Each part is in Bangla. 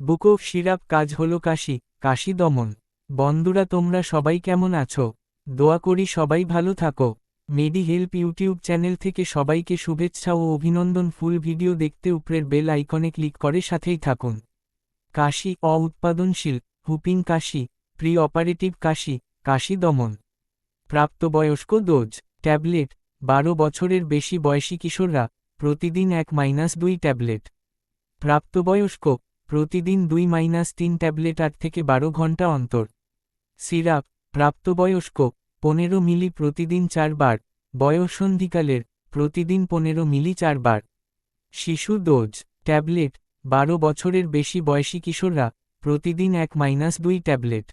বুক অফ সিরাপ কাজ হলো কাশি কাশি দমন। বন্ধুরা, তোমরা সবাই কেমন আছো? দোয়া করি সবাই ভালো থাকো। মেডি হেল্প ইউটিউব চ্যানেল থেকে সবাইকে শুভেচ্ছা ও অভিনন্দন। ফুল ভিডিও দেখতে উপরের বেল আইকনে ক্লিক করে সাথেই থাকুন। কাশি অ উৎপাদনশীল হুপিং কাশি প্রি অপারেটিভ কাশি কাশি দমন। প্রাপ্তবয়স্ক ডোজ, ট্যাবলেট, বারো বছরের বেশি বয়সী কিশোররা, প্রতিদিন এক মাইনাস দুই ট্যাবলেট। প্রাপ্তবয়স্ক প্রতিদিন দুই মাইনাস তিন ট্যাবলেট আট থেকে বারো ঘণ্টা অন্তর। সিরাপ, প্রাপ্তবয়স্ক, পনেরো মিলি প্রতিদিন চারবার বয়ঃসন্ধিকালের প্রতিদিন পনেরো মিলি চারবার শিশু ডোজ, ট্যাবলেট, বারো বছরের বেশি বয়সী কিশোররা, প্রতিদিন এক মাইনাস দুই ট্যাবলেট।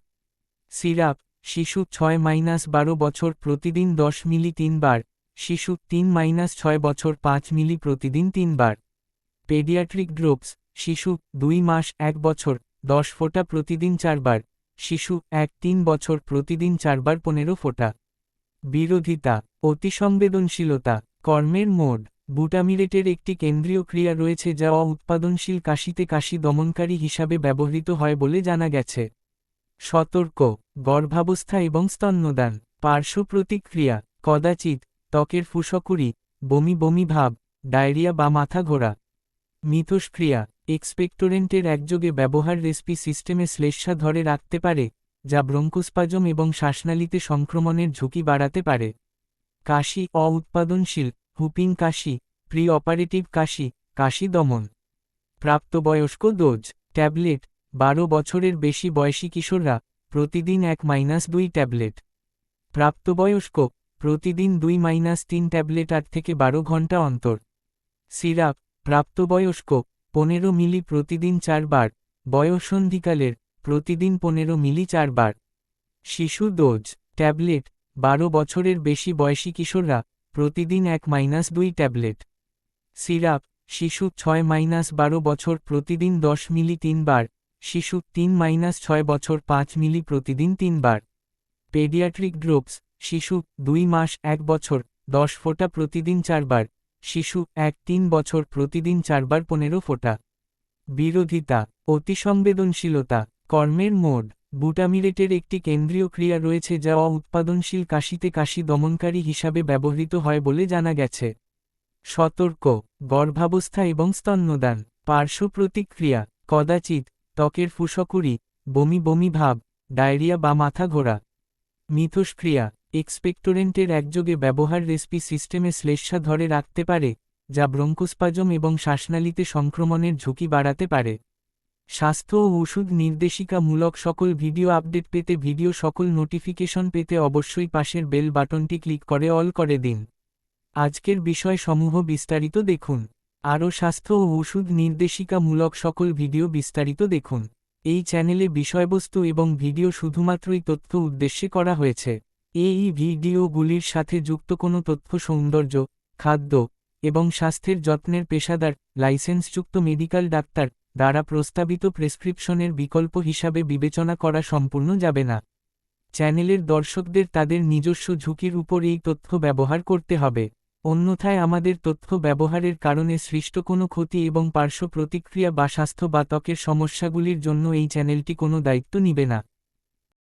সিরাপ, শিশু ছয় মাইনাস বারো বছর প্রতিদিন দশ মিলি তিনবার শিশু তিন মাইনাস ছয় বছর পাঁচ মিলি প্রতিদিন তিনবার পেডিয়াট্রিক ড্রোপস শিশু, দুই মাস, এক বছর, দশ ফোঁটা প্রতিদিন চারবার, শিশু, এক, তিন বছর প্রতিদিন চারবার পনেরো ফোঁটা। বিরোধিতা, অতিসংবেদনশীলতা, কর্মের মোড, বুটামিরেটের একটি কেন্দ্রীয় ক্রিয়া রয়েছে যা উৎপাদনশীল কাশিতে কাশি দমনকারী হিসাবে ব্যবহৃত হয় বলে জানা গেছে। সতর্ক, গর্ভাবস্থা এবং স্তন্যদান, পার্শ্ব প্রতিক্রিয়া, কদাচিৎ, ত্বকের ফুসকুড়ি, বমি বমি ভাব, ডায়রিয়া বা মাথা ঘোরা। মিথস্ক্রিয়া এক্সপেক্টোরেন্টের একযোগে ব্যবহার রেসপি সিস্টেমে শ্লেষ্মা ধরে রাখতে পারে, যা ব্রঙ্কোস্পাজম এবং শ্বাসনালীতে সংক্রমণের ঝুঁকি বাড়াতে পারে। কাশি অ উৎপাদনশীল হুপিং কাশি প্রি অপারেটিভ কাশি কাশি দমন। প্রাপ্তবয়স্ক ডোজ, ট্যাবলেট, বারো বছরের বেশি বয়সী কিশোররা, প্রতিদিন এক মাইনাস দুই ট্যাবলেট। প্রাপ্তবয়স্ক, প্রতিদিন দুই মাইনাস তিন ট্যাবলেট আট থেকে বারো ঘণ্টা অন্তর। সিরাপ, প্রাপ্তবয়স্ক পনেরো মিলি প্রতিদিন চারবার, বয়ঃসন্ধিকালের প্রতিদিন পনেরো মিলি চারবার। শিশু ডোজ, ট্যাবলেট, বারো বছরের বেশি বয়সী কিশোররা প্রতিদিন এক মাইনাস দুই ট্যাবলেট। সিরাপ, শিশু ছয় মাইনাস বারো বছর প্রতিদিন দশ মিলি তিনবার, শিশু তিন মাইনাস ছয় বছর পাঁচ মিলি প্রতিদিন তিনবার। পেডিয়াট্রিক ড্রোপস, শিশু দুই মাস এক বছর, দশ ফোঁটা প্রতিদিন চারবার। শিশু এক তিন বছর প্রতিদিন চারবার পনেরো ফোঁটা। বিরোধিতা, অতিসংবেদনশীলতা, কর্মের মোড, বুটামিরেটের একটি কেন্দ্রীয় ক্রিয়া রয়েছে যা উৎপাদনশীল কাশিতে কাশি দমনকারী হিসাবে ব্যবহৃত হয় বলে জানা গেছে। সতর্ক, গর্ভাবস্থা এবং স্তন্যদান, পার্শ্ব প্রতিক্রিয়া, কদাচিৎ, ত্বকের ফুসকুড়ি বমি বমি ভাব, ডায়রিয়া বা মাথা ঘোরা। মিথস্ক্রিয়া এক্সপেক্টোরেন্টের একযোগে ব্যবহার রেসপি সিস্টেমে শ্লেষ্মা ধরে রাখতে পারে, যা ব্রঙ্কোস্পাজম এবং শ্বাসনালীতে সংক্রমণের ঝুঁকি বাড়াতে পারে। স্বাস্থ্য ও ওষুধ নির্দেশিকামূলক সকল ভিডিও আপডেট পেতে ভিডিও সকল নোটিফিকেশন পেতে অবশ্যই পাশের বেল বাটনটি ক্লিক করে অল করে দিন। আজকের বিষয় সমূহ বিস্তারিত দেখুন। আরও স্বাস্থ্য ও ওষুধ নির্দেশিকামূলক সকল ভিডিও বিস্তারিত দেখুন। এই চ্যানেলে বিষয়বস্তু এবং ভিডিও শুধুমাত্রই তথ্য উদ্দেশ্যে করা হয়েছে। এই ভিডিওগুলির সাথে যুক্ত কোনো তথ্য সৌন্দর্য, খাদ্য এবং স্বাস্থ্যের যত্নের পেশাদার, লাইসেন্সযুক্ত মেডিকেল ডাক্তার দ্বারা প্রস্তাবিত প্রেসক্রিপশনের বিকল্প হিসাবে বিবেচনা করা সম্পূর্ণ যাবে না। চ্যানেলের দর্শকদের তাদের নিজস্ব ঝুঁকির উপর এই তথ্য ব্যবহার করতে হবে। অন্যথায় আমাদের তথ্য ব্যবহারের কারণে সৃষ্ট কোনো ক্ষতি এবং পার্শ্ব প্রতিক্রিয়া বা স্বাস্থ্য বা ত্বকের সমস্যাগুলির জন্য এই চ্যানেলটি কোনো দায়িত্ব নিবে না।